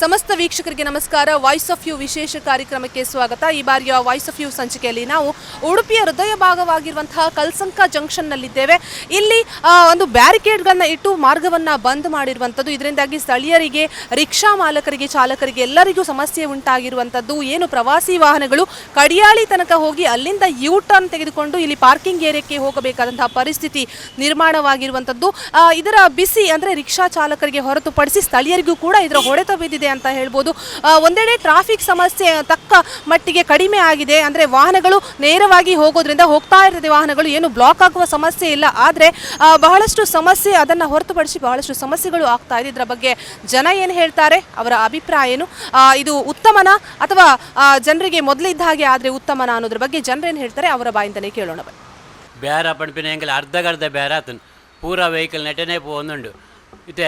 ಸಮಸ್ತ ವೀಕ್ಷಕರಿಗೆ ನಮಸ್ಕಾರ. ವಾಯ್ಸ್ ಆಫ್ ಯು ವಿಶೇಷ ಕಾರ್ಯಕ್ರಮಕ್ಕೆ ಸ್ವಾಗತ. ಈ ಬಾರಿಯ ವಾಯ್ಸ್ ಆಫ್ ಯು ಸಂಚಿಕೆಯಲ್ಲಿ ನಾವು ಉಡುಪಿಯ ಹೃದಯ ಭಾಗವಾಗಿರುವಂತಹ ಕಲ್ಸಂಕ ಜಂಕ್ಷನ್ನಲ್ಲಿದ್ದೇವೆ. ಇಲ್ಲಿ ಒಂದು ಬ್ಯಾರಿಕೇಡ್ಗಳನ್ನ ಇಟ್ಟು ಮಾರ್ಗವನ್ನು ಬಂದ್ ಮಾಡಿರುವಂಥದ್ದು. ಇದರಿಂದಾಗಿ ಸ್ಥಳೀಯರಿಗೆ, ರಿಕ್ಷಾ ಮಾಲಕರಿಗೆ, ಚಾಲಕರಿಗೆ ಎಲ್ಲರಿಗೂ ಸಮಸ್ಯೆ ಉಂಟಾಗಿರುವಂಥದ್ದು. ಏನು ಪ್ರವಾಸಿ ವಾಹನಗಳು ಕಡಿಯಾಳಿ ತನಕ ಹೋಗಿ ಅಲ್ಲಿಂದ ಯೂ ಟರ್ನ್ ತೆಗೆದುಕೊಂಡು ಇಲ್ಲಿ ಪಾರ್ಕಿಂಗ್ ಏರಿಯಾಕ್ಕೆ ಹೋಗಬೇಕಾದಂತಹ ಪರಿಸ್ಥಿತಿ ನಿರ್ಮಾಣವಾಗಿರುವಂಥದ್ದು. ಇದರ ಬಿಸಿ ಅಂದರೆ ರಿಕ್ಷಾ ಚಾಲಕರಿಗೆ ಹೊರತುಪಡಿಸಿ ಸ್ಥಳೀಯರಿಗೂ ಕೂಡ ಇದರ ಹೊಡೆತ ಬಿದ್ದಿದೆ. ಅಂತ ಹೇಳ್ಬೋದು. ಒಂದೆಡೆ ಟ್ರಾಫಿಕ್ ಸಮಸ್ಯೆ ತಕ್ಕ ಮಟ್ಟಿಗೆ ಕಡಿಮೆ ಆಗಿದೆ. ಅಂದರೆ ವಾಹನಗಳು ನೇರವಾಗಿ ಹೋಗೋದ್ರಿಂದ ಹೋಗ್ತಾ ಇರ್ತದೆ ವಾಹನಗಳು. ಏನು ಬ್ಲಾಕ್ ಆಗುವ ಸಮಸ್ಯೆ ಇಲ್ಲ. ಆದರೆ ಬಹಳಷ್ಟು ಸಮಸ್ಯೆ ಅದನ್ನು ಹೊರತುಪಡಿಸಿ ಬಹಳಷ್ಟು ಸಮಸ್ಯೆಗಳು ಆಗ್ತಾ ಇದೆ. ಇದರ ಬಗ್ಗೆ ಜನ ಏನು ಹೇಳ್ತಾರೆ? ಅವರ ಅಭಿಪ್ರಾಯ ಏನು? ಇದು ಉತ್ತಮನ ಅಥವಾ ಜನರಿಗೆ ಮೊದಲಿದ್ದ ಹಾಗೆ ಆದರೆ ಉತ್ತಮನ ಅನ್ನೋದ್ರ ಬಗ್ಗೆ ಜನರೇನು ಹೇಳ್ತಾರೆ? ಅವರ ಬಾಯಿಂದಲೇ ಕೇಳೋಣ ಬೇರ ಪಂಪಿನ ಎಂಕಲ್ ಅರ್ಧಗರ್ಧ ಬೇರೆ ಆತನು. ಪೂರ ವೆಹಿಕಲ್ ನೆಟನೆ ಒಂದು ಇತ್ತೆ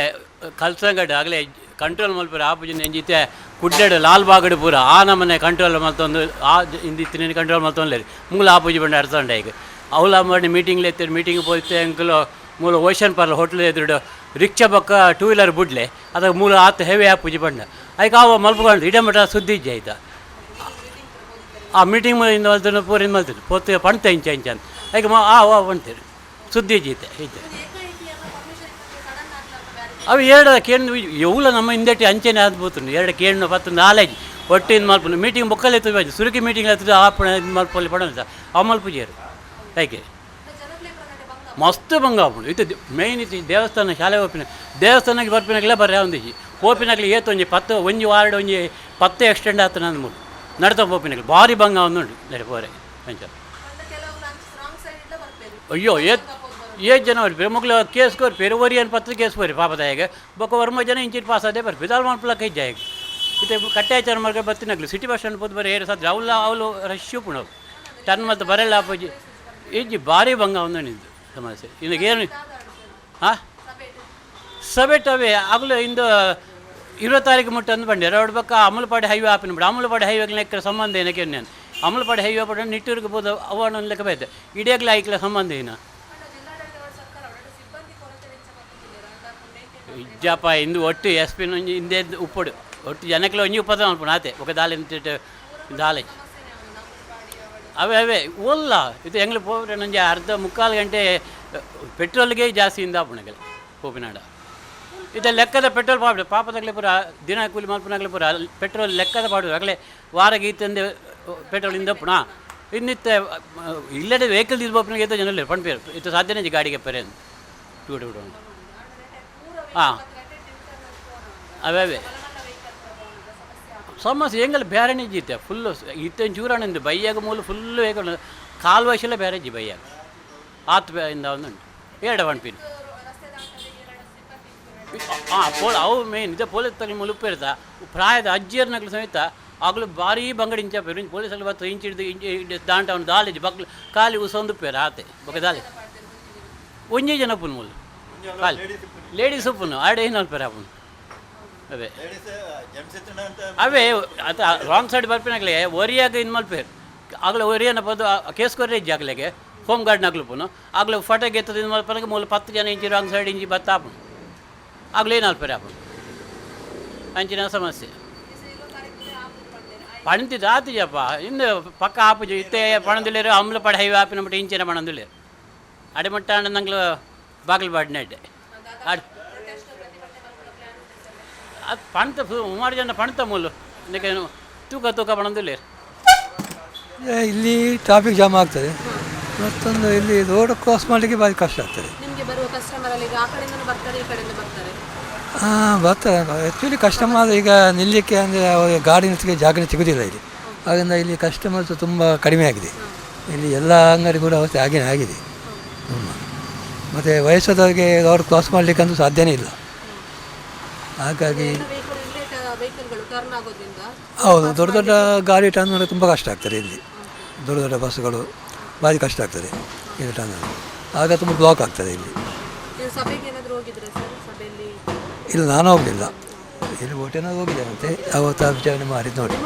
ಕಲ್ಸಂಗಡ್ ಆಗಲೇ ಕಂಟ್ರೋಲ್ ಮಲ್ಪುರ ಆಪುಜಿನ ಎಂಜಿತೆ ಇತ್ತೆ ಕುಡ್ಡೆಡು ಲಾಲ್ ಬಾಗಡ್ ಪೂರ ಆ ನಮ್ಮನೆ ಕಂಟ್ರೋಲ್ ಮಲ್ತೊಂದು, ಆ ಇಂದಿತ್ತಿನ ಕಂಟ್ರೋಲ್ ಮಲ್ತೊಂದು ಮೂಲ ಆಪುಜಿ ಬಂಡ ಅರ್ಥಂಡ ಈಗ. ಅವಲ ಮಾಡಿ ಮೀಟಿಂಗ್ಲೆ ಎತ್ತಿರು ಮೀಟಿಂಗ್ ಪೋಯ್ತೆ ಅಂಕಲು, ಮೂಲ ಓಷನ್ ಪಾರ್ಲ್ ಹೋಟ್ಲ್ ಎದುರು ರಿಕ್ಷಾ ಬಕ್ಕ ಟೂ ವೀಲರ್ ಬುಡ್ಲೆ, ಅದಕ್ಕೆ ಮೂಲ ಆತ ಹೆವಿ ಆಪುಜಿ ಬಂಡ ಅದಕ್ಕೆ ಅವ ಮಲ್ಪಕೊಂಡು ಇಡಮಟ ಸುದ್ದಿ ಇಜ್ಜೆ ಆಯ್ತಾ? ಆ ಮೀಟಿಂಗ್ ಇಂದ ಪೂರ ಪೂರಿಂದ ಮಲ್ತನು. ಪೋತ್ ಪಣ್ತೆ ಇಂಚ ಇಂಚ ಅಂತ. ಆಯ್ಕೆ ಮಾ, ಆ ಬಂತೀರಿ ಸುದ್ದಿ ಜೀತೆ ಐತೆ ಅವು ಎರಡು ಕೇಂದ್ರ ಎವುಲ ನಮ್ಮ ಹಿಂದೆಟ್ಟಿ ಅಂಚೆನೆ ಆದ್ಬೋತು ಎರಡು ಕೇಂದ್ರ ಪತ್ತು ನಾಲೇಜ್. ಒಟ್ಟಿನ ಮಲ್ಪನು ಮೀಟಿಂಗ್ ಬೊಕ್ಕಲ್ಲಿ ಎತ್ತು ಸುರುಕಿ ಮೀಟಿಂಗ್ ಎತ್ತಿದ್ದು ಆ ಪಣ ಇದು ಮಲ್ಪಲ್ಲಿ ಪಡ ಆ ಮಲ್ಪುಜಿಯರು ಯಾಕೆ? ಮಸ್ತ್ ಬಂಗ ಆಪುಂಡು ಇದು ಮೇಯ್ನ್ ಇತ್ತು ದೇವಸ್ಥಾನ ಶಾಲೆ ಓಪಿನ ದೇವಸ್ಥಾನಕ್ಕೆ ಬರ್ಪಿನಾಗಲೇ ಬರ್ರೆ ಒಂದಿಜಿ ಓಪಿನಾಗಲಿ ಏತು ಒಂಜಿ ಪತ್ತು ಒಂಜಿ ವಾರ್ಡ್ ಒಂಜಿ ಪತ್ತು ಎಕ್ಸ್ಟೆಂಡ್ ಆತ ನಂದು ಮೂರು. ನಡ್ತ ಓಪಿನಾಗಲಿ ಭಾರಿ ಬಂಗ ಒಂದುಂಡು ನಡೆ ಪೋರೆ ಅಂಚ ಅಯ್ಯೋ ಏತ್ ಏತ್ ಜನ ಬರ್ಪೇರು ಪ್ರಮುಖ ಕೇಸ್ ಪೇರು ವರಿ ಏನು ಪತ್ರ ಕೇಸ್ ಕೋರಿ ಪಾಪದ ಹೇಗೆ? ಬೊಕ್ಕ ವರ್ಮ ಜನ ಇಂಚಿಟ್ ಪಾಸ್ ಅದೇ ಬರ್ರಿ. ಬಿದಾಲ್ ಮಾಡ್ಕೊಳಕ್ಕೆ ಕೈ ಇದೆ ಇತ್ತೆ ಕಟ್ಟಾಚಾರ ಮಾರ್ಗ ಬತ್ತಿನಾಗ್ಲಿ ಸಿಟಿ ಬಸ್ ಸ್ಟ್ಯಾಂಡ್ ಪೋದು ಬರೀ ಏರಿ ಸಾಧ್ಯ ಅವಲ್ಲ ಅವಳು ರಶ್ಯು ಪುಣ. ಟನ್ ಮತ್ತು ಬರಲ್ಲ ಅಪ್ಪಾಜಿ. ಇಜ್ಜಿ ಭಾರಿ ಭಂಗ ಒಂದು ನಿಂದು ಸಮಸ್ಯೆ. ಏನು ಹಾಂ? ಟವೆ. ಆಗಲೂ ಇಂದು ಇರೋ ತಾರೀಕು ಮುಟ್ಟ ಅಂದು ರೌಡ್ ಬಕ್ಕ ಅಮಲಪಾಡಿ ಹೈವೇ ಆಪಿನ ಬಿಡು ಅಮಲಪಾಡಿ ಹೈವೇಗೆ ಲೆಕ್ಕ ಸಂಬಂಧ ಏನಕ್ಕೆ ನಾನು ಅಮಲಪಾಡಿ ಹೈವೇ ಪಡ ನಿಟ್ಟೂರಿಗೆ ಬೋದು ಅವನ ಲೆಕ್ಕ ಬೈತೆ. ಇಡಿಯಾಗ್ಲ ಐಕ್ಲ ಸಂಬಂಧ ಏನ? ಇಂದು ಒಟ್ಟು ಎಸ್ ಪಿ ಒಂಜಿ ಹಿಂದೆ ಉಪ್ಪುಡು. ಒಟ್ಟು ಜನಕ್ಕೆ ಒಂಜಿ ಉಪ್ಪದ ಅನ್ಪುಣ ಆತೆ ఒక ದಾಲೆ ದಾಲೆ. ಅವೇ ಅವೇ ಓಲ್ಲ ಇದು ಹೆಂಗ್ಲು ಪೋದ್ರೆ ನನಗೆ ಅರ್ಧ ಮುಕ್ಕಾಲು ಗಂಟೆ, ಪೆಟ್ರೋಲ್ಗೆ ಜಾಸ್ತಿ ಇಂದ ಪುಣಗಲ್ಲ ಹೋಪಿನಾಡ ಇದು ಲೆಕ್ಕದ ಪೆಟ್ರೋಲ್ ಪಾಡು ಪಾಪದಾಗಲೇ ಪೂರ, ದಿನ ಕೂಲಿ ಮಲ್ಪನಾಗಲೇ ಪೂರ, ಪೆಟ್ರೋಲ್ ಲೆಕ್ಕದ ಪಾಡು ಆಗಲೇ ವಾರ ಗೀತಂದೆ ಪೆಟ್ರೋಲ್ ಇಂದ ಪುಣ ಇನ್ನಿತ್ತ, ಇಲ್ಲದೆ ವೆಹಿಕಲ್ ಇಲ್ಬೋಪನಿಗೆ ಎದ್ದು ಜನ ಪಣ್ಪೇರು ಇತ್ತು ಸಾಧ್ಯನೇ ಗಾಡಿಗೆ ಪೆರೆ ಟೂ ಟು ಹಾಂ. ಅವೇ ಸಮಸ್ಯೆ ಹೆಂಗಲ್ಲ ಬೇರೆನೇ ಇದ್ದಿತ್ತೆ ಫುಲ್ಲು ಇತ್ತೇನು ಚೂರಾಣಿಂದು ಬೈಯಾಗ ಮೂಲ ಫುಲ್ಲು ಕಾಲು ವಯಸ್ಸಲ್ಲೇ ಬೇರೆ ಜಿ ಬೈಯಾಗ. ಆತ್ ಬೇ- ಇಂದ ಒಂದುಂಟು ಎರಡು ಪಣ್ಪಿನ ಹಾಂ ಪೋಲ್ ಅವು ಮೇನ್ ಇದೆ ಪೊಲೀಸ್ ತಲೆ ಮುಲುಪಿರ್ತ ಪ್ರಾಯದ ಅಜ್ಜಿಯರ್ನಗ್ಲು ಸಮೇತ ಆಗಲೂ ಭಾರಿ ಬಂಗಡಿ ಇಂಚ ಪೇರು ಪೊಲೀಸಲ್ಲಿ ಬತ್ತು ಇಂಚ್ ಹಿಡಿದು ಇಂಚ್ ದಾಂಟ ಅವ್ನು ದಾಳಿ ಬಕ್ಲು ಕಾಲಿ ಉಸೊಂದು ಪೇರು ಆತೆ ಬಗ್ಗೆ ದಾಲೆ ಒಂಜೇ ಜನ ಪುಲ್ ಮೂಲ. ಖಾಲಿ ಲೇಡೀಸ್ ಉಪ್ಪುನು ಆಡೆ ಏನು ಪೇರು ಆಪುನು ಅವೇ ಅವೇ ಅದು ರಾಂಗ್ ಸೈಡ್ ಬರ್ಪಿನಾಗಲೇ ಒರಿಯಾಗ ಇನ್ ಮಲ್ಪೇರು ಆಗಲೇ ಒರಿಯನ ಬಂದು ಕೇಸ್ ಕೊರ್ರೆ ಇಜ್ಜಿ ಆಗ್ಲೆಗೆ ಹೋಮ್ ಗಾರ್ಡ್ನಾಗ್ಲು ಪುನು ಆಗಲೇ ಫೋಟೋ ಗೆತ್ತದ ಇನ್ ಮಲ್ಪನಾಗ ಮೂಲ ಪತ್ತು ಜನ ಇಂಚಿ ರಾಂಗ್ ಸೈಡ್ ಇಂಚಿ ಬತ್ತಾಪುನು ಆಗ್ಲೇನು ಅಲ್ಪರೆ ಆಪುನು ಅಂಚಿನ ಸಮಸ್ಯೆ. ಪಣಂತಿದ್ದು ಆತಿಜಪ್ಪ. ಇನ್ನು ಪಕ್ಕ ಆಪುಜು ಇತ್ತೆ ಪಣದಿಲ್ಲೇರು ಅಮ್ಲ ಪಡ ಹೈವೆ ಆಪಿನ ಬಿಟ್ಟು ಇಂಚಿನ ಪಣದಿಲ್ಲೇರು. ಅಡಿಮಟ್ಟ ನಂಗ್ಲು ಬಾಗಿಲು ಅದು ಅದು ಪಣತ ಸುಮಾರು ಜನ ಪಣತ ಮೂಲು. ಇದಕ್ಕೆ ತೂಕ ತೂಕ ಪಣದಿಲ್ಲೇರು ಇಲ್ಲಿ ಟ್ರಾಫಿಕ್ ಜಾಮ್ ಆಗ್ತದೆ. ಮತ್ತೊಂದು ಇಲ್ಲಿ ರೋಡ್ ಕ್ರಾಸ್ ಮಾಡಲಿಕ್ಕೆ ಭಾರಿ ಕಷ್ಟ ಆಗ್ತದೆ. ನಿಮಗೆ ಬರುವ ಕಸ್ಟಮರ್ ಅಲ್ಲಿ ಈಗ ಆ ಕಡೆಯಿಂದ ಬರ್ತಾರೆ ಈ ಕಡೆಯಿಂದ ಬರ್ತಾರೆ? ಹಾಂ ಬರ್ತಾರೆ. ಆ್ಯಕ್ಚುಲಿ ಕಸ್ಟಮರ್ ಈಗ ನಿಲ್ಲಕ್ಕೆ ಅಂದರೆ ಅವರಿಗೆ ಗಾಡಿ ನಿಲ್ಲಿಸಿಗೆ ಜಾಗನೇ ಸಿಗೋದಿಲ್ಲ ಇಲ್ಲಿ. ಆದ್ದರಿಂದ ಇಲ್ಲಿ ಕಸ್ಟಮರ್ಸ್ ತುಂಬ ಕಡಿಮೆ ಆಗಿದೆ. ಇಲ್ಲಿ ಎಲ್ಲ ಅಂಗಡಿ ಕೂಡ ಅವಸ್ಥೆ ಆಗಿನೇ ಆಗಿದೆ. ಮತ್ತು ವಯಸ್ಸಾದವರಿಗೆ ರೋಡ್ ಕ್ರಾಸ್ ಮಾಡಲಿಕ್ಕಂತೂ ಸಾಧ್ಯನೇ ಇಲ್ಲ. ಹಾಗಾಗಿ ಹೌದು ದೊಡ್ಡ ದೊಡ್ಡ ಗಾಡಿ ಟರ್ನ್ ಮಾಡೋದು ತುಂಬ ಕಷ್ಟ ಆಗ್ತದೆ ಇಲ್ಲಿ. ದೊಡ್ಡ ದೊಡ್ಡ ಬಸ್ಸುಗಳು ಭಾರಿ ಕಷ್ಟ ಆಗ್ತದೆ ಇಲ್ಲಿ ಟರ್ನ್. ಆಗ ತುಂಬ ಬ್ಲಾಕ್ ಆಗ್ತದೆ ಇಲ್ಲಿ. ಇಲ್ಲ ನಾನು ಹೋಗಲಿಲ್ಲ. ಇಲ್ಲಿ ಓಟೇನೋ ಹೋಗಿದೆ ಮತ್ತೆ? ಅವತ್ತು ವಿಚಾರಣೆ ಮಾಡಿದ್ದು ನೋಡಿ.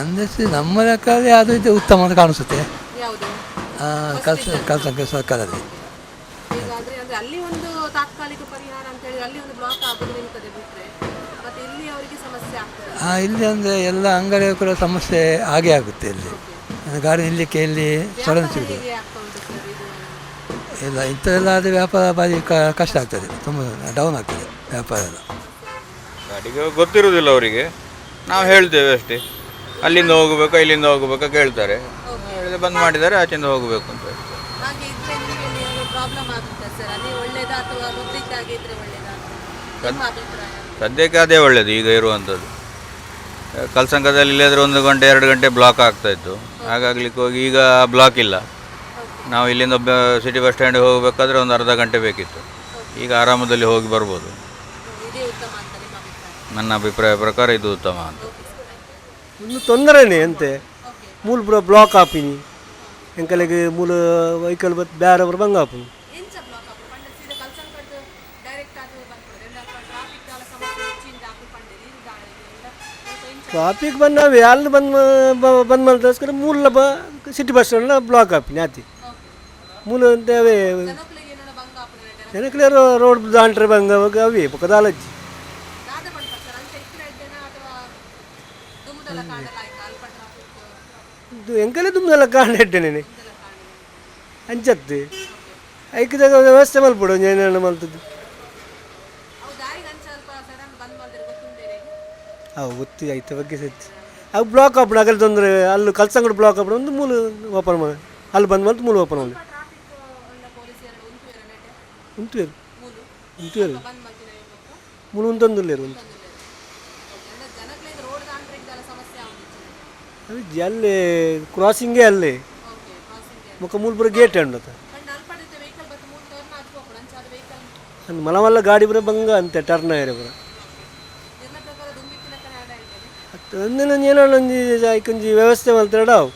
ಅಂದರೆ ನಮ್ಮ ಲೆಕ್ಕದಲ್ಲಿ ಅದು ಇದು ಉತ್ತಮ ಅಂತ ಕಾಣಿಸುತ್ತೆ. ಕಲ್ಸ ಕಳ್ಸ ಸರ್ಕಾರದಲ್ಲಿ ಈಗ ಅಂದ್ರೆ ಅಂದ್ರೆ ಅಲ್ಲಿ ಒಂದು ತಾತ್ಕಾಲಿಕ ಪರಿಹಾರ ಅಂತ ಹೇಳಿ ಅಲ್ಲಿ ಒಂದು ಬ್ಲಾಕ್ ಆಗೋದು ನಿಲ್ತದೆ ಬಿಟ್ರೆ ಮತ್ತೆ ಇಲ್ಲಿ ಅವರಿಗೆ ಸಮಸ್ಯೆ ಆಗ್ತದೆ. ಆ, ಇಲ್ಲಿ ಅಂದರೆ ಎಲ್ಲ ಅಂಗಡಿ ಕೂಡ ಸಮಸ್ಯೆ ಹಾಗೆ ಆಗುತ್ತೆ ಇಲ್ಲಿ. ಗಾಡಿ ನಿಲ್ಲಕ್ಕೆ ಇಲ್ಲಿ ಸಡನ್ ಸಿಗುತ್ತೆ ಇಲ್ಲ ಇಂಥದ್ದೆಲ್ಲ ಆದರೆ ವ್ಯಾಪಾರ ಬಾರಿ ಕ- ಕಷ್ಟ ಆಗ್ತದೆ. ತುಂಬ ಡೌನ್ ಆಗ್ತದೆ ವ್ಯಾಪಾರ ಎಲ್ಲ. ಗಾಡಿಗೆ ಗೊತ್ತಿರುವುದಿಲ್ಲ ಅವರಿಗೆ. ನಾವು ಹೇಳ್ತೇವೆ ಅಷ್ಟೇ. ಅಲ್ಲಿಂದ ಹೋಗಬೇಕಾ ಇಲ್ಲಿಂದ ಹೋಗಬೇಕಾ ಕೇಳ್ತಾರೆ. ಹೇಳಿದ್ರೆ ಬಂದ್ ಮಾಡಿದರೆ ಆಚೆಯಿಂದ ಹೋಗಬೇಕು ಅಂತ ಹಾಗೆ ಇದ್ರೆ ನಿಮಗೆ ಪ್ರಾಬ್ಲಮ್ ಆಗುತ್ತೆ ಸರ್ ಅದೇ ಒಳ್ಳೇದಾ ಅಥವಾ ಮೊದಲಿದ್ದಾಗೆ ಇದ್ರೆ ಒಳ್ಳೇದಾ? ನಿಮ್ಮ ಅಭಿಪ್ರಾಯ. ಸದ್ಯಕ್ಕೆ ಅದೇ ಒಳ್ಳೆಯದು ಈಗ ಇರುವಂಥದ್ದು. ಕಲ್ಸಂಕದಲ್ಲಿ ಇಲ್ಲದ್ರೆ ಒಂದು ಗಂಟೆ ಎರಡು ಗಂಟೆ ಬ್ಲಾಕ್ ಆಗ್ತಾ ಇತ್ತು. ಹಾಗಾಗ್ಲಿಕ್ಕೆ ಹೋಗಿ ಈಗ ಬ್ಲಾಕ್ ಇಲ್ಲ. ನಾವು ಇಲ್ಲಿಂದ ಸಿಟಿ ಬಸ್ ಸ್ಟ್ಯಾಂಡಿಗೆ ಹೋಗಬೇಕಾದ್ರೆ ಒಂದು ಅರ್ಧ ಗಂಟೆ ಬೇಕಿತ್ತು. ಈಗ ಆರಾಮದಲ್ಲಿ ಹೋಗಿ ಬರ್ಬೋದು. ಇದೇ ಉತ್ತಮ ಅಂತ ನಿಮ್ಮ ಅಭಿಪ್ರಾಯ. ನನ್ನ ಅಭಿಪ್ರಾಯ ಪ್ರಕಾರ ಇದು ಉತ್ತಮ ಅಂತ. ಒಂದು ತೊಂದರೆನೇ ಅಂತೆ? ಮೂಲ ಪೂರ ಬ್ಲಾಕ್ ಆಪಿನಿ ಎಂಕಲೆಗೆ ಮೂಲ ವೆಹಿಕಲ್ ಬತ್ ಬರ ಬಂಗ ಆಪುನಿ ಟ್ರಾಫಿಕ್ ಟ್ರಾಫಿಕ್ ಬಂದಾವೆ ಅಲ್ಲಿ ಬಂದ್ ಬಂದ್ ಮಾಡಿದೋಸ್ಕರ ಮೂಲ ಬ ಸಿಟಿ ಬಸ್ ಸ್ಟ್ಯಾಂಡ್ನ ಬ್ಲಾಕ್ ಆಪಿನಿ ಆತಿ ಮೂಲ ಅಂತೇವೆ ಜನಕ್ಲೆ ರೋಡ್ ದಾಂಟ್ರೆ ಬಂಗ ಅವೇ ಪಕ್ಕದಾಲಜ್ಜಿ ದಾದ ಪಂಡ ಸರ್ ಅಂಚೆ ಇತ್ತಿನ ಇದ್ದೇನಾ ಅಥವಾ ದುಮ್ಮದಲ್ಲ ಕಾಣಲ್ಲ ಆಯ್ತಾ ಅಲ್ಪ ಟ್ರಾಫಿಕ್ ಇದು ಎಂಕಲೆ ತುಂಬೆಲ್ಲ ಕಾರಣ ಇಟ್ಟೇನೆ ಅಂಚತ್ತೆ. ಐಕ್ಯದಾಗ ವ್ಯವಸ್ಥೆ ಮಲ್ಪಡು ಏನೇನು ಮಲ್ತದ್ದು ಅವು ಬಂದ್ ಗೊತ್ತಿ ಐತೆ ಬಗ್ಗೆ ಸಚ್ಚಿ ಅವು ಬ್ಲಾಕ್ ಆಪಣ ಆಗಲಿ ತೊಂದರೆ ಅಲ್ಲಿ ಕಲ್ಸಂಗಡ ಬ್ಲಾಕ್ ಆಪಣ ಒಂದು ಮೂಲ ಓಪನ್ ಮಾಡಿ. ಅಲ್ಲಿ ಬಂದು ಬಂತು ಮೂಲ ಓಪನ್ ಮಾಡಿ. ಉಂಟು ಉಂಟು ಮೂಲು ಉಂಟು ಬಂದ್ ಮಾಡ್ತೀನಿ ಹೇಳ್ಬೇಕು ಮೂಲ ಉಂಟೊಂದಿಲ್ಲ ಒಂದು ಎಲ್ಲ ಜನಕ್ಲಿಗೆ ರೋಡ್ ದಾಂಟ್ರಿದ್ದಲ್ಲ ಸಮಸ್ಯೆ ಅದು ಅಲ್ಲಿ ಕ್ರಾಸಿಂಗೇ ಅಲ್ಲೇ. ಓಕೆ ಕ್ರಾಸಿಂಗ್ ಮುಖ ಮೂಲಪುರ ಗೇಟ್ ಉಂಡು ಅದು ಮಲ ಮಲ್ಲ ಗಾಡಿ ಬರ ಬಂಗ ಅಂತೆ ಟರ್ನ್ ಏರಿ ಬರ. ನಿರ್ನ ಪ್ರಕಾರ ದುಂಬಿಕ್ಕಿನ ಕಡೆ ಆಡ ಒಂದಿನ ಏನೋ ಒಂಜಿ ಐಕೊಂಜಿ ವ್ಯವಸ್ಥೆ ಮಲ್ತಾಡ ಅವು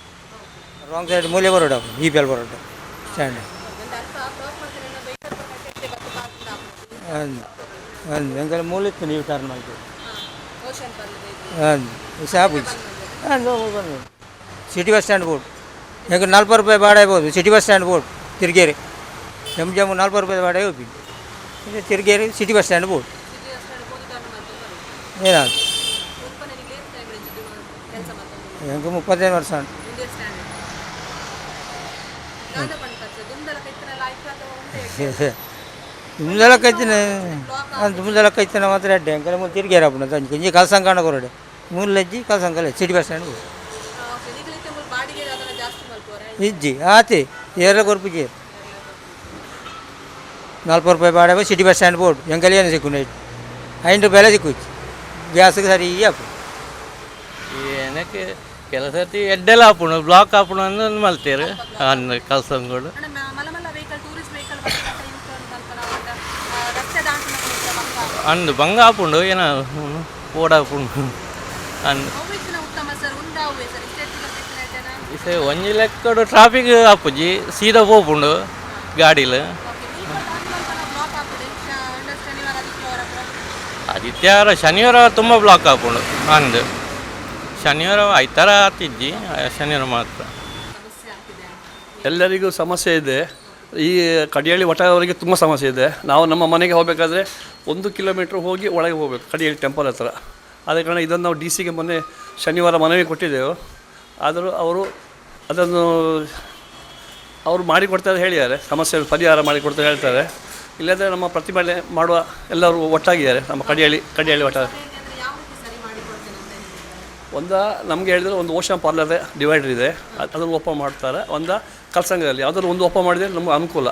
ರಾಂಗ್ ಸೈಡ್ ಮೂಲೆ ಬರೋಡು ಈ ಪೆಲ್ ಬರೋಡು ಸ್ಟ್ಯಾಂಡ್ ಎಂಕಲ್ ಮೂಲೆ ಇತ್ತು ನೀವು ಟರ್ನ್ ಮಾಡ್ತೀವಿ ಹಾಂ ಸಾಬು ಬರ್ಬೋದು ಸಿಟಿ ಬಸ್ ಸ್ಟ್ಯಾಂಡ್ ಬೋರ್ಡ್ ಎಂಕ ನಲ್ವತ್ತು ರೂಪಾಯಿ ಬಾಡ ಆಗ್ಬೋದು ಸಿಟಿ ಬಸ್ ಸ್ಟ್ಯಾಂಡ್ ಬೋರ್ಡ್ ತಿರುಗೇರಿ ಎಂ ಜಮ್ಮು ನಲ್ವತ್ತು ರೂಪಾಯಿ ಬಾಡ ಹೋಗಿ ಇದು ತಿರುಗೇರಿ city bus stand board city ಅಷ್ಟೇ ಹೋಗಿ ಟರ್ನ್ ಮಾಡ್ಕೊಂಡು ಏನಾದ್ರು ಉತ್ಪನ್ನ ನಿಮಗೆ ಏನು ಟೈಮ್ ಕೆಲಸ ಮಾಡ್ಕೊಂಡು ಎಂಕ ಮುಪ್ಪತ್ತೈದು ವರ್ಷ ಉಂಟು ಇಂಡಿಯನ್ ಸ್ಟ್ಯಾಂಡರ್ಡ್ ದಾದ ಪಂಡ ಖರ್ಚು ದುಂದಲ ಕೈತನೆಲ್ಲ ಆಯ್ತು ಅಥವಾ ಉಂಟೆ ದುಮ್ದೆಲ್ಲ ಕೈತಿನ ದುಮ್ದೆಲ್ಲ ಕೈತಿನ ಮಾತ್ರ ಅಡ್ಡೆ ಎಂಕಲ್ ಮುಂದೆ ತಿರುಗೇರಿ ಅಪ್ಪನ ಕಂಜಿ ಕಲ್ಸಂಕಾಣ ಕೊರಡೆ ಮೂಲಜ್ಜಿ ಕಲ್ಸಂಗಲ್ ಸಿಟಿ ಬಸ್ ಸ್ಟ್ಯಾಂಡ್ ಇಜ್ಜಿ ಆತಿ ಏರ್ಲ ಕೊರ್ಪಿಗೆ ನಲ್ವತ್ತು ರೂಪಾಯಿ ಬಾಡ ಸಿಟಿ ಬಸ್ ಸ್ಟ್ಯಾಂಡ್ ಬೋರ್ಡ್ ಎಂಗಲ್ಲಿ ಏನು ಸಿಕ್ಕು ನೈಟ್. ಐದು ರೂಪಾಯಿಲ್ಲ ಸಿಕ್ಕುಚ್ಚಿ ಗ್ಯಾಸ್ಗೆ ಸರಿ ಹಾಕು ಏನಕ್ಕೆ ಕೆಲಸ ಎಡ್ಡೆಲ್ಲ ಹಾಪುಣ ಬ್ಲಾಕ್ ಹಾಪುಣ ಅಂದ್ರೆ ಮಲ್ತೀರಿ ಅನ್ನ ಕಲ್ಸಂಗೋಡು ಅಂದು ಬಂಗ ಹಾಪುಂಡು ಏನೋ ಓಡಾಪುಂಡು ಅನ್ ಇಸೆ ಒಂಜಿ ಲೆಕ್ಕಡು ಟ್ರಾಫಿಕ್ ಆಪುಜಿ ಸೀದಾ ಹೋಪುಂಡು ಗಾಡಿಲು. ಆದಿತ್ಯವಾರ ಶನಿವಾರ ತುಂಬ ಬ್ಲಾಕ್ ಆಪುಂಡು ಅಂದು ಶನಿವಾರ ಐತಾರ ಆತಿಜ್ಜಿ ಆ ಶನಿವಾರ ಮಾತ್ರ. ಎಲ್ಲರಿಗೂ ಸಮಸ್ಯೆ ಇದೆ. ಈ ಕಡಿಯಳ್ಳಿ ವಟಾರವರೆಗೆ ತುಂಬ ಸಮಸ್ಯೆ ಇದೆ. ನಾವು ನಮ್ಮ ಮನೆಗೆ ಹೋಗಬೇಕಾದ್ರೆ ಒಂದು ಕಿಲೋಮೀಟ್ರ್ ಹೋಗಿ ಒಳಗೆ ಹೋಗಬೇಕು ಕಡಿಯಳ್ಳಿ ಟೆಂಪಲ್ ಹತ್ರ. ಆದ ಕಾರಣ ಇದನ್ನು ನಾವು ಡಿ ಸಿಗೆ ಮೊನ್ನೆ ಶನಿವಾರ ಮನವಿ ಕೊಟ್ಟಿದ್ದೆವು. ಆದರೂ ಅವರು ಅದನ್ನು ಅವರು ಮಾಡಿಕೊಡ್ತಾರೆ ಹೇಳಿದ್ದಾರೆ. ಸಮಸ್ಯೆ ಪರಿಹಾರ ಮಾಡಿಕೊಡ್ತಾರೆ ಹೇಳ್ತಾರೆ. ಇಲ್ಲದ್ರೆ ನಮ್ಮ ಪ್ರತಿಭಟನೆ ಮಾಡುವ ಎಲ್ಲರೂ ಒಟ್ಟಾಗಿದ್ದಾರೆ. ನಮ್ಮ ಕಡಿಯಳ್ಳಿ ಕಡಿಯಳ್ಳಿ ಒಟ್ಟ ಒಂದ ನಮಗೆ ಹೇಳಿದ್ರೆ ಒಂದು ಓಷನ್ ಪಾರ್ಲರ್ ಡಿವೈಡರ್ ಇದೆ. ಅದ್- ಅದನ್ನು ಓಪನ್ ಮಾಡ್ತಾರೆ. ಒಂದು ಕಲ್ಸಂಗದಲ್ಲಿ. ಯಾವುದಾದ್ರು ಒಂದು ಓಪನ್ ಮಾಡಿದರೆ ನಮಗೆ ಅನುಕೂಲ.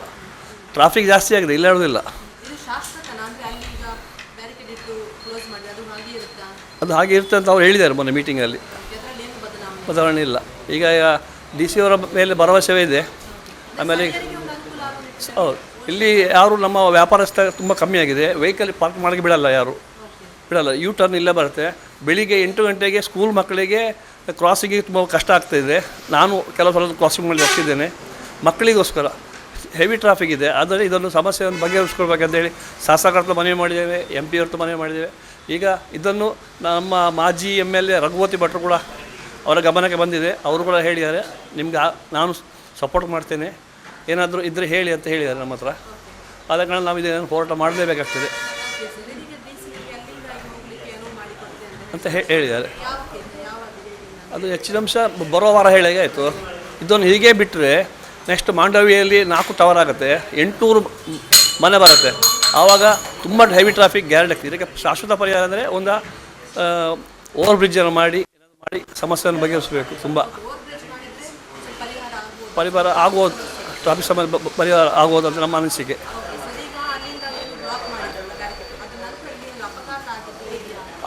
ಟ್ರಾಫಿಕ್ ಜಾಸ್ತಿ ಆಗಿದೆ ಇಲ್ಲ ಹೇಳೋದಿಲ್ಲ ಇದು ಶಾಶ್ವತನ ಅಂದ್ರೆ ಅಲ್ಲಿ ಈಗ ಬ್ಯಾರಿಕೇಡ್ ಇಟ್ಟು ಕ್ಲೋಸ್ ಮಾಡಿ ಅದು ಹಾಗೆ ಇರುತ್ತಾ ಅದು ಹಾಗೆ ಇರುತ್ತೆ ಅಂತ ಅವ್ರು ಹೇಳಿದ್ದಾರೆ ಮೊನ್ನೆ ಮೀಟಿಂಗಲ್ಲಿ ಬದಲಾವಣೆ ಇಲ್ಲ. ಈಗ ಡಿ ಸಿ ಅವರ ಮೇಲೆ ಭರವಸೆವೇ ಇದೆ. ಆಮೇಲೆ ಹೌದು. ಇಲ್ಲಿ ಯಾರು ನಮ್ಮ ವ್ಯಾಪಾರಸ್ಥ ತುಂಬ ಕಮ್ಮಿ ಆಗಿದೆ. ವೆಹಿಕಲ್ ಪಾರ್ಕ್ ಮಾಡೋಕ್ಕೆ ಬಿಡಲ್ಲ ಯಾರು. ಬಿಡಲ್ಲ. ಯು ಟರ್ನ್ ಇಲ್ಲೇ ಬರುತ್ತೆ. ಬೆಳಿಗ್ಗೆ ಎಂಟು ಗಂಟೆಗೆ ಸ್ಕೂಲ್ ಮಕ್ಕಳಿಗೆ ಕ್ರಾಸಿಗೆ ತುಂಬ ಕಷ್ಟ ಆಗ್ತಾಯಿದೆ ನಾನು ಕೆಲವು ಸಲ ಕ್ರಾಸಿಂಗ್ ಮಾಡಿ ಹೋಗ್ತಿದ್ದೇನೆ. ಮಕ್ಕಳಿಗೋಸ್ಕರ ಹೆವಿ ಟ್ರಾಫಿಕ್ ಇದೆ. ಆದರೆ ಇದೊಂದು ಸಮಸ್ಯೆಯನ್ನು ಬಗೆಹರಿಸ್ಕೊಳ್ಬೇಕಂತೇಳಿ ಶಾಸಕರ ಮನವಿ ಮಾಡಿದ್ದೇವೆ ಎಂ ಪಿ ಅವ್ರದ್ದು ಮನವಿ ಮಾಡಿದ್ದೇವೆ. ಈಗ ಇದನ್ನು ನಮ್ಮ ಮಾಜಿ ಎಂ ಎಲ್ ಎ ರಘುವತಿ ಭಟ್ರು ಕೂಡ ಅವರ ಗಮನಕ್ಕೆ ಬಂದಿದೆ. ಅವರು ಕೂಡ ಹೇಳಿದ್ದಾರೆ. ನಿಮ್ಗೆ ನಾನು ಸಪೋರ್ಟ್ ಮಾಡ್ತೇನೆ. ಏನಾದರೂ ಇದ್ದರೆ ಹೇಳಿ ಅಂತ ಹೇಳಿದ್ದಾರೆ ನಮ್ಮ ಹತ್ರ. ಆದ ಕಾರಣ ನಾವು ಇದೇನು ಹೋರಾಟ ಮಾಡಲೇಬೇಕಾಗ್ತದೆ. ಅಂತ ಹೇಳಿದ್ದಾರೆ. ಅದು ಹೆಚ್ಚಿನ ಅಂಶ ಬರೋ ವಾರ ಹೇಳಿಗೆ ಆಯಿತು. ಇದನ್ನು ಹೀಗೆ ಬಿಟ್ಟರೆ ನೆಕ್ಸ್ಟ್ ಮಾಂಡವಿಯಲ್ಲಿ ನಾಲ್ಕು ಟವರ್ ಆಗುತ್ತೆ. ಎಂಟುನೂರು ಮನೆ ಬರುತ್ತೆ. ಆವಾಗ ತುಂಬ ಹೆವಿ ಟ್ರಾಫಿಕ್ ಗ್ಯಾರಂಟಿ ಆಗ್ತದೆ. ಇದಕ್ಕೆ ಶಾಶ್ವತ ಪರಿಹಾರ ಅಂದರೆ ಒಂದು ಓವರ್ ಬ್ರಿಡ್ಜನ್ನು ಮಾಡಿ, ಏನಾದ್ರು ಮಾಡಿ ಸಮಸ್ಯೆಯನ್ನು ಬಗೆಹರಿಸಬೇಕು ತುಂಬ. ಪರಿಹಾರ ಆಗೋದು ಟ್ರಾಫಿಕ್ ಸಮಸ್ಯೆ ಪರಿಹಾರ ಆಗೋದು ಅಂತ ನಮ್ಮ ಅನಿಸಿಕೆ.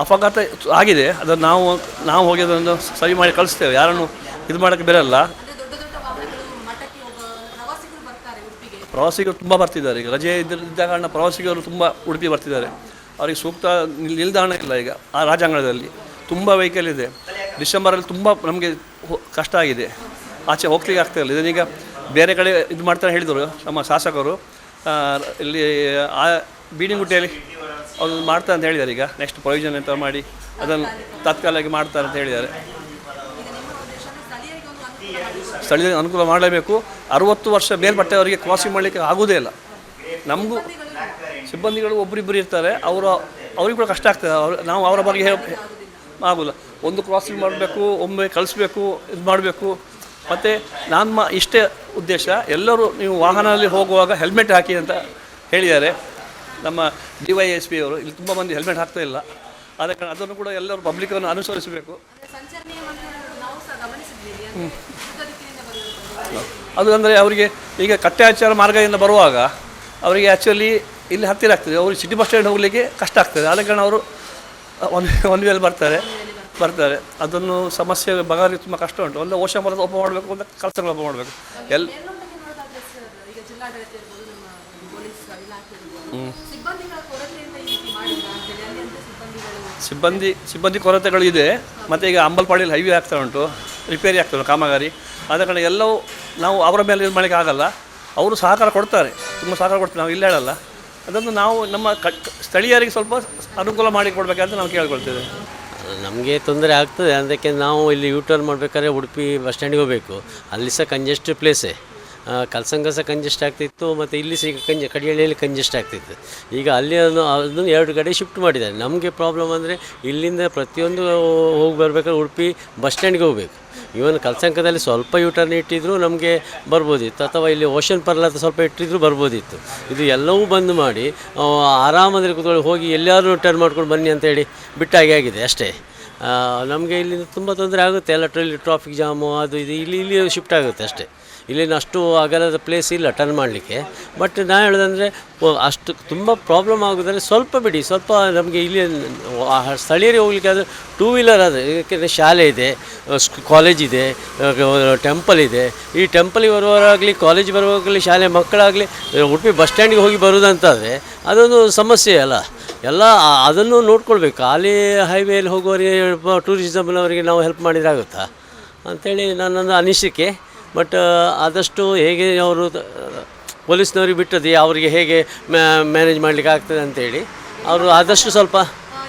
ಅಪಘಾತ ಆಗಿದೆ. ಅದನ್ನು ನಾವು ನಾವು ಹೋಗಿ ಅದನ್ನು ಸರಿ ಮಾಡಿ ಕಳಿಸ್ತೇವೆ. ಯಾರನ್ನು ಇದು ಮಾಡೋಕ್ಕೆ ಬಿರಲ್ಲ ಪ್ರವಾಸಿಗರು ತುಂಬ ಬರ್ತಿದ್ದಾರೆ. ಈಗ ರಜೆ ಇದ್ದ ಕಾರಣ ಪ್ರವಾಸಿಗರು ತುಂಬ ಉಡುಪಿ ಬರ್ತಿದ್ದಾರೆ. ಅವರಿಗೆ ಸೂಕ್ತ ನಿಲ್ದಾಣ ಇಲ್ಲ ಈಗ, ಆ ರಾಜಾಂಗಣದಲ್ಲಿ. ತುಂಬ ವೆಹಿಕಲ್ ಇದೆ. ಡಿಸೆಂಬರಲ್ಲಿ ತುಂಬ ನಮಗೆ ಕಷ್ಟ ಆಗಿದೆ. ಆಚೆ ಹೋಗ್ಲಿಕ್ಕೆ ಆಗ್ತಾಯಿಲ್ಲ ಇದನ್ನೀಗ ಬೇರೆ ಕಡೆ ಇದು ಮಾಡ್ತಾರೆ ಹೇಳಿದರು ನಮ್ಮ ಶಾಸಕರು. ಇಲ್ಲಿ, ಆ ಬೀಡಿಂಗುಟ್ಟೆಯಲ್ಲಿ ಅದು ಮಾಡ್ತಾರೆ ಅಂತ ಹೇಳಿದ್ದಾರೆ ಈಗ. ನೆಕ್ಸ್ಟ್ ಪ್ರೊವಿಷನ್ ಅಂತ ಮಾಡಿ, ಅದನ್ನು ತಾತ್ಕಾಲಿಕ ಮಾಡ್ತಾರೆ ಅಂತ ಹೇಳಿದ್ದಾರೆ. ಸ್ಥಳೀಯ ಅನುಕೂಲ ಮಾಡಲೇಬೇಕು. ಅರುವತ್ತು ವರ್ಷ ಮೇಲ್ಪಟ್ಟವರಿಗೆ ಕ್ರಾಸಿಂಗ್ ಮಾಡಲಿಕ್ಕೆ ಆಗೋದೇ ಇಲ್ಲ. ನಮಗೂ ಸಿಬ್ಬಂದಿಗಳು ಒಬ್ಬರಿಬ್ಬರು ಇರ್ತಾರೆ ಅವರು ಅವ್ರಿಗೆ ಕೂಡ ಕಷ್ಟ ಆಗ್ತದೆ. ಅವ್ರು ನಾವು ಅವರ ಬಗ್ಗೆ ಹೇಳ ಆಗೋಲ್ಲ ಒಂದು ಕ್ರಾಸಿಂಗ್ ಮಾಡಬೇಕು ಒಮ್ಮೆ ಕಳಿಸ್ಬೇಕು ಇದು ಮಾಡಬೇಕು. ಮತ್ತು ನಮ್ಮ ಇಷ್ಟೇ ಉದ್ದೇಶ ಎಲ್ಲರೂ ನೀವು ವಾಹನದಲ್ಲಿ ಹೋಗುವಾಗ ಹೆಲ್ಮೆಟ್ ಹಾಕಿ ಅಂತ ಹೇಳಿದ್ದಾರೆ. ನಮ್ಮ ಡಿ ವೈ ಎಸ್ ಪಿ ಅವರು ಇಲ್ಲಿ ತುಂಬ ಮಂದಿ ಹೆಲ್ಮೆಟ್ ಹಾಕ್ತಾ ಇಲ್ಲ. ಆದ ಕಾರಣ ಅದನ್ನು ಕೂಡ ಎಲ್ಲರೂ ಪಬ್ಲಿಕನ್ನು ಅನುಸರಿಸಬೇಕು. ಅದು ಅಂದರೆ ಅವರಿಗೆ ಈಗ ಕಟ್ಟೆಯಾಚಾರ ಮಾರ್ಗದಿಂದ ಬರುವಾಗ ಅವರಿಗೆ ಆ್ಯಕ್ಚುಲಿ ಇಲ್ಲಿ ಹತ್ತಿರ ಆಗ್ತದೆ. ಅವರು ಸಿಟಿ ಬಸ್ ಸ್ಟ್ಯಾಂಡ್ ಹೋಗಲಿಕ್ಕೆ ಕಷ್ಟ ಆಗ್ತದೆ. ಆದ ಕಾರಣ ಅವರು ಒನ್ ಒನ್ ವೇಲಿ ಬರ್ತಾರೆ. ಬರ್ತಾರೆ. ಅದನ್ನು ಸಮಸ್ಯೆ, ಬಗಾರಿ ತುಂಬ ಕಷ್ಟ ಉಂಟು. ಒಂದು ಓಷನ್ ಮರದ ಒಪ್ಪ ಮಾಡಬೇಕು ಒಂದು ಕಲ್ಸಗಳು ಒಪ್ಪ ಮಾಡಬೇಕು. ಎಲ್ ಸಿಬ್ಬಂದಿ ಸಿಬ್ಬಂದಿ ಕೊರತೆಗಳು ಇದೆ. ಮತ್ತು ಈಗ ಅಂಬಲ್ಪಾಡಿಯಲ್ಲಿ ಹೈವೇ ಆಗ್ತಾ ಉಂಟು. ರಿಪೇರಿ ಆಗ್ತಾ ಉಂಟು. ಕಾಮಗಾರಿ. ಆದ ಕಾರಣ ಎಲ್ಲವೂ ನಾವು ಅವರ ಮೇಲೆ ಇದು ಮಾಡಲಿಕ್ಕೆ ಆಗಲ್ಲ. ಅವರು ಸಹಕಾರ ಕೊಡ್ತಾರೆ. ತುಂಬ ಸಹಕಾರ ಕೊಡ್ತಾರೆ. ನಾವು ಇಲ್ಲ ಹೇಳಲ್ಲ. ಅದನ್ನು ನಾವು ನಮ್ಮ ಕ ಸ್ಥಳೀಯರಿಗೆ ಸ್ವಲ್ಪ ಅನುಕೂಲ ಮಾಡಿ ಕೊಡಬೇಕಂತ ನಾವು ಕೇಳ್ಕೊಳ್ತೇವೆ. ನಮಗೆ ತೊಂದರೆ ಆಗ್ತದೆ. ಅದಕ್ಕೆ ನಾವು ಇಲ್ಲಿ ಯೂ ಟರ್ನ್ ಮಾಡಬೇಕಾದ್ರೆ ಉಡುಪಿ ಬಸ್ ಸ್ಟ್ಯಾಂಡಿಗೆ ಹೋಗಬೇಕು. ಅಲ್ಲಿ ಸಹ ಕಂಜೆಸ್ಟ್ ಪ್ಲೇಸೇ ಕಲ್ಸಂಗ ಸಹ ಕಂಜೆಸ್ಟ್ ಆಗ್ತಿತ್ತು ಮತ್ತು ಇಲ್ಲಿ ಸಹ ಈಗ ಕಂಜ ಕಡಿಯಳ್ಳಿಯಲ್ಲಿ ಕಂಜೆಸ್ಟ್ ಆಗ್ತಿತ್ತು. ಈಗ ಅಲ್ಲಿ ಅದನ್ನು ಅದನ್ನು ಎರಡು ಕಡೆ ಶಿಫ್ಟ್ ಮಾಡಿದ್ದಾರೆ. ನಮಗೆ ಪ್ರಾಬ್ಲಮ್ ಅಂದರೆ ಇಲ್ಲಿಂದ ಪ್ರತಿಯೊಂದು ಹೋಗಿ ಬರಬೇಕಾದ್ರೆ ಉಡುಪಿ ಬಸ್ ಸ್ಟ್ಯಾಂಡಿಗೆ ಹೋಗಬೇಕು. ಇವನ್ ಕಲ್ಸಂಕದಲ್ಲಿ ಸ್ವಲ್ಪ ಯೂಟರ್ನ್ ಇಟ್ಟಿದ್ರು ನಮಗೆ ಬರ್ಬೋದಿತ್ತು. ಅಥವಾ ಇಲ್ಲಿ ಓಷನ್ ಪರ್ಲತ್ತ ಸ್ವಲ್ಪ ಇಟ್ಟಿದ್ರು ಬರ್ಬೋದಿತ್ತು. ಇದು ಎಲ್ಲವೂ ಬಂದ್ ಮಾಡಿ ಆರಾಮದಲ್ಲಿ ಕೂತ್ಕೊಂಡು ಹೋಗಿ ಎಲ್ಲಾದರೂ ಟರ್ನ್ ಮಾಡ್ಕೊಂಡು ಬನ್ನಿ ಅಂತೇಳಿ ಬಿಟ್ಟಾಗೆ ಆಗಿದೆ ಅಷ್ಟೇ. ನಮಗೆ ಇಲ್ಲಿ ತುಂಬ ತೊಂದರೆ ಆಗುತ್ತೆ. ಎಲ್ಲ ಟ್ರೈಲಿ ಟ್ರಾಫಿಕ್ ಜಾಮು ಅದು ಇದು, ಇಲ್ಲಿ ಇಲ್ಲಿ ಶಿಫ್ಟ್ ಆಗುತ್ತೆ ಅಷ್ಟೇ. ಇಲ್ಲಿನ ಅಷ್ಟು ಅಗಲದ ಪ್ಲೇಸ್ ಇಲ್ಲ ಟರ್ನ್ ಮಾಡಲಿಕ್ಕೆ. ಬಟ್ ನಾನು ಹೇಳೋದಂದರೆ ಅಷ್ಟು ತುಂಬ ಪ್ರಾಬ್ಲಮ್ ಆಗೋದಂದರೆ ಸ್ವಲ್ಪ ಬಿಡಿ, ಸ್ವಲ್ಪ ನಮಗೆ ಇಲ್ಲಿ ಸ್ಥಳೀಯರಿಗೆ ಹೋಗ್ಲಿಕ್ಕೆ ಆದರೆ ಟೂ ವೀಲರ್ ಆದರೆ ಏಕೆಂದರೆ ಶಾಲೆ ಇದೆ ಕಾಲೇಜ್ ಇದೆ ಟೆಂಪಲ್ ಇದೆ. ಈ ಟೆಂಪಲಿಗೆ ಬರುವವರಾಗಲಿ ಕಾಲೇಜ್ ಬರುವಾಗಲಿ ಶಾಲೆ ಮಕ್ಕಳಾಗಲಿ ಉಡುಪಿ ಬಸ್ ಸ್ಟ್ಯಾಂಡಿಗೆ ಹೋಗಿ ಬರುವುದಂತಾದರೆ ಅದೊಂದು ಸಮಸ್ಯೆ ಅಲ್ಲ. ಎಲ್ಲ ಅದನ್ನು ನೋಡ್ಕೊಳ್ಬೇಕು. ಖಾಲಿ ಹೈವೇಲಿ ಹೋಗುವವರಿಗೆ ಟೂರಿಸಮ್ನವರಿಗೆ ನಾವು ಹೆಲ್ಪ್ ಮಾಡಿದ್ರೆ ಆಗುತ್ತಾ? ಅಂಥೇಳಿ ನನ್ನೊಂದು ಅನಿಸಿಕೆ. ಬಟ್ ಆದಷ್ಟು ಹೇಗೆ ಅವರು ಪೊಲೀಸ್ನವ್ರಿಗೆ ಬಿಟ್ಟದೆ ಅವರಿಗೆ ಹೇಗೆ ಮ್ಯಾನೇಜ್ ಮಾಡಲಿಕ್ಕೆ ಆಗ್ತದೆ ಅಂತೇಳಿ, ಅವರು ಆದಷ್ಟು ಸ್ವಲ್ಪ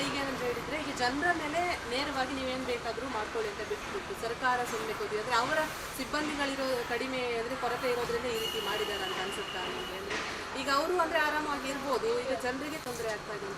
ಈಗ ಏನಂತ ಹೇಳಿದ್ರೆ ಈಗ ಜನರ ಮೇಲೆ ನೇರವಾಗಿ ನೀವೇನ್ ಬೇಕಾದ್ರೂ ಮಾಡ್ಕೊಳ್ಳಿ ಅಂತ ಬಿಟ್ಬಿಟ್ಟು ಸರ್ಕಾರ ಸುಮ್ಮನೆ ಕೂತಿದೆ ಅಂದ್ರೆ ಅವರ ಸಿಬ್ಬಂದಿಗಳಿರೋ ಕಡಿಮೆ ಅಂದ್ರೆ ಕೊರತೆ ಇರೋದ್ರಿಂದ ಈ ರೀತಿ ಮಾಡಿದ್ದಾರೆ ಅಂತ ಅನ್ಸುತ್ತಾ ನಿಮ್ಗೆ ಅಂದ್ರೆ ಈಗ ಅವರು ಅಂದ್ರೆ ಆರಾಮಾಗಿ ಇರ್ಬೋದು ಈಗ ಜನರಿಗೆ ತೊಂದರೆ ಆಗ್ತಾ ಇದೆ ಅಂತ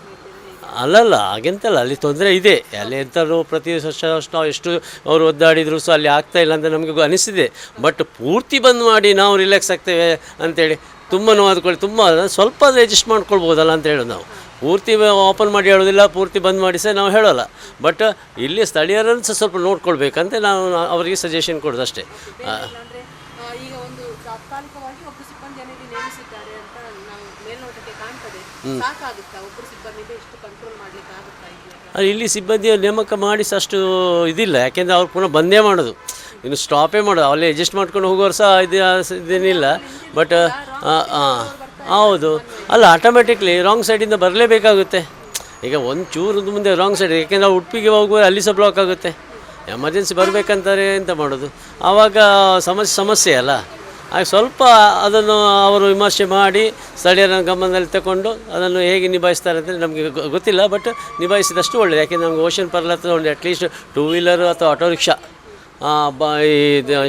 ಹೇಳ್ತೀರಾ ಹೇಗೆ ಅಲ್ಲಲ್ಲ ಹಾಗೆಂತಲ್ಲ ಅಲ್ಲಿ ತೊಂದರೆ ಇದೆ. ಅಲ್ಲಿ ಎಂಥವ್ರು ಪ್ರತಿ ವರ್ಷ ಅಷ್ಟು ನಾವು ಎಷ್ಟು ಅವರು ಒದ್ದಾಡಿದ್ರು ಸಹ ಅಲ್ಲಿ ಆಗ್ತಾ ಇಲ್ಲ ಅಂತ ನಮಗೆ ಅನಿಸಿದೆ ಬಟ್ ಪೂರ್ತಿ ಬಂದ್ ಮಾಡಿ ನಾವು ರಿಲ್ಯಾಕ್ಸ್ ಆಗ್ತೇವೆ ಅಂತೇಳಿ ತುಂಬ ನೋವಾದ್ಕೊಳ್ಳಿ ತುಂಬ ಸ್ವಲ್ಪ ಅಡ್ಜಸ್ಟ್ ಮಾಡ್ಕೊಳ್ಬೋದಲ್ಲ ಅಂತ ಹೇಳೋದು ನಾವು. ಪೂರ್ತಿ ಓಪನ್ ಮಾಡಿ ಹೇಳೋದಿಲ್ಲ ಪೂರ್ತಿ ಬಂದ್ ಮಾಡಿ ಸಹ ನಾವು ಹೇಳೋಲ್ಲ. ಬಟ್ ಇಲ್ಲಿ ಸ್ಥಳೀಯರನ್ನು ಸಹ ಸ್ವಲ್ಪ ನೋಡ್ಕೊಳ್ಬೇಕಂತ ನಾವು ಅವರಿಗೆ ಸಜೆಷನ್ ಕೊಡೋದು ಅಷ್ಟೇ. ಆ, ಅಂದ್ರೆ ಆ, ಈಗ ಒಂದು ತಾತ್ಕಾಲಿಕವಾಗಿ ಒಬ್ಬರು ಸಿಬ್ಬಂದಿಯನ್ನು ಇಲ್ಲಿ ನೇಮಿಸಿದ್ದಾರೆ ಅಂತ ನಾವು ಮೇಲ್ನೋಟಕ್ಕೆ ಕಾಣ್ತದೆ ಸಾಕಾಗುತ್ತಾ ಒಬ್ಬರು ಸಿಬ್ಬಂದಿಗೆ ಎಷ್ಟು ಕಂಟ್ರೋಲ್ ಮಾಡ್ಲಿಕ್ಕೆ ಆಗುತ್ತಾ ಇಲ್ಲಿ ಸಿಬ್ಬಂದಿಯ ನೇಮಕ ಮಾಡಿ ಸಹ ಅಷ್ಟು ಇದಿಲ್ಲ. ಯಾಕೆಂದರೆ ಅವ್ರು ಪುನಃ ಬಂದೇ ಮಾಡೋದು. ಇನ್ನು ಸ್ಟಾಪೇ ಮಾಡೋದು. ಅಲ್ಲಿ ಅಡ್ಜಸ್ಟ್ ಮಾಡ್ಕೊಂಡು ಹೋಗೋರು ಸಹ ಇದು, ಇದೇನಿಲ್ಲ. ಬಟ್ ಹೌದು. ಅಲ್ಲ ಆಟೋಮೆಟಿಕ್ಲಿ ರಾಂಗ್ ಸೈಡಿಂದ ಬರಲೇಬೇಕಾಗುತ್ತೆ. ಈಗ ಒಂದು ಚೂರು ಮುಂದೆ ರಾಂಗ್ ಸೈಡ್ ಯಾಕೆಂದರೆ ಉಡುಪಿಗೆ ಹೋಗುವ ಅಲ್ಲಿ ಸಹ ಬ್ಲಾಕ್ ಆಗುತ್ತೆ. ಎಮರ್ಜೆನ್ಸಿ ಬರಬೇಕಂತಾರೆ ಎಂತ ಮಾಡೋದು. ಆವಾಗ ಸಮಸ್ಯೆ ಸಮಸ್ಯೆ ಅಲ್ಲ. ಆಗ ಸ್ವಲ್ಪ ಅದನ್ನು ಅವರು ವಿಮರ್ಶೆ ಮಾಡಿ ಸ್ಥಳೀಯರ ಗಮನದಲ್ಲಿ ತಗೊಂಡು ಅದನ್ನು ಹೇಗೆ ನಿಭಾಯಿಸ್ತಾರೆ ಅಂದರೆ ನಮಗೆ ಗೊತ್ತಿಲ್ಲ ಬಟ್ ನಿಭಾಯಿಸಿದಷ್ಟು ಒಳ್ಳೆಯದು ಯಾಕೆಂದರೆ ನಮಗೆ ಓಷನ್ ಪರ್ಲತ್ತ ಹತ್ರ ಒಂದು ಅಟ್ಲೀಸ್ಟ್ ಟೂ ವೀಲರ್ ಅಥವಾ ಆಟೋ ರಿಕ್ಷಾ ಆ, ಈ